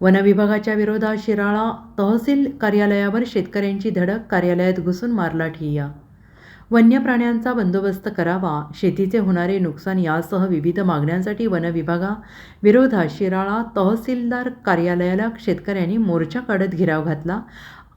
वनविभागाच्या विरोधात शिराळा तहसील कार्यालयावर शेतकऱ्यांची धडक कार्यालयात घुसून मारला ठिय्या. वन्य प्राण्यांचा बंदोबस्त करावा शेतीचे होणारे नुकसान यासह विविध मागण्यांसाठी वनविभागा विरोधात शिराळा तहसीलदार कार्यालयाला शेतकऱ्यांनी मोर्चा काढत घेराव घातला.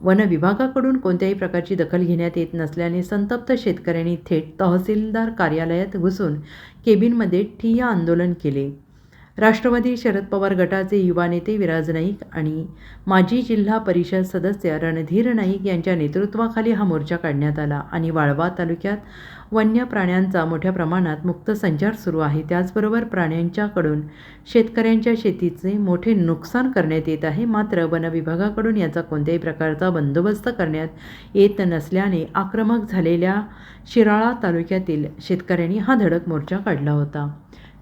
वन विभागाकडून कोणत्याही प्रकारची दखल घेण्यात येत नसल्याने संतप्त शेतकऱ्यांनी थेट तहसीलदार कार्यालयात घुसून केबिनमध्ये ठिय्या आंदोलन केले. राष्ट्रवादी शरद पवार गटाचे युवा नेते विराज नाईक आणि माजी जिल्हा परिषद सदस्य रणधीर नाईक यांच्या नेतृत्वाखाली हा मोर्चा काढण्यात आला आणि वाळवा तालुक्यात वन्य प्राण्यांचा मोठ्या प्रमाणात मुक्त संचार सुरू आहे. त्याचबरोबर प्राण्यांच्याकडून शेतकऱ्यांच्या शेतीचे मोठे नुकसान करण्यात येत आहे. मात्र वनविभागाकडून याचा कोणत्याही प्रकारचा बंदोबस्त करण्यात येत नसल्याने आक्रमक झालेल्या शिराळा तालुक्यातील शेतकऱ्यांनी हा धडक मोर्चा काढला होता.